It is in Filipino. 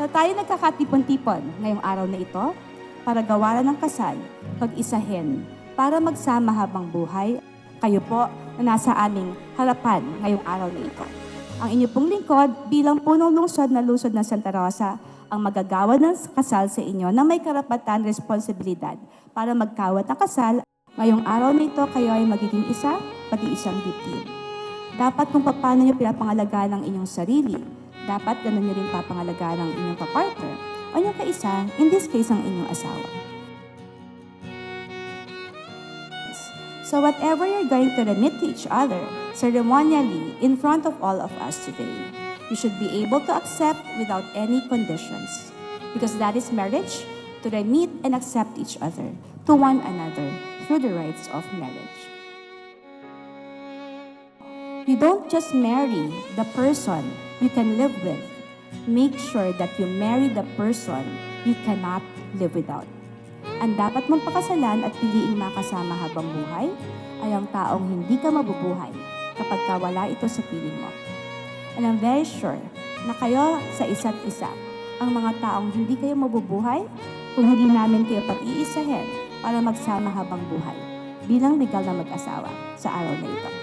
So tayo nagkakatipon-tipon ngayong araw na ito para gawaran ng kasal, pag-isahin, para magsama habang buhay. Kayo po na nasa aming harapan ngayong araw na ito. Ang inyo pong lingkod bilang punong lungsod na lungsod ng Santa Rosa ang magagawa ng kasal sa inyo na may karapatan responsibilidad para magkawat ng kasal. Ngayong araw na ito, kayo ay magiging isa, pati isang dibdib. Dapat kung paano nyo pinapangalagaan ang inyong sarili, dapat ganun nyo rin papangalagaan ang inyong kapartner o inyong kaisa, in this case, ang inyong asawa. So whatever you're going to remit to each other ceremonially in front of all of us today, you should be able to accept without any conditions. Because that is marriage, to remit and accept each other to one another through the rites of marriage. You don't just marry the person you can live with. Make sure that you marry the person you cannot live without. Ang dapat mong pakasalan at piliing makasama habang buhay ay ang taong hindi ka mabubuhay kapag ka wala ito sa piling mo. And I'm very sure na kayo sa isa't isa, ang mga taong hindi kayo mabubuhay kung hindi namin kayo pag-iisahin para magsama habang buhay bilang legal na mag-asawa sa araw na ito.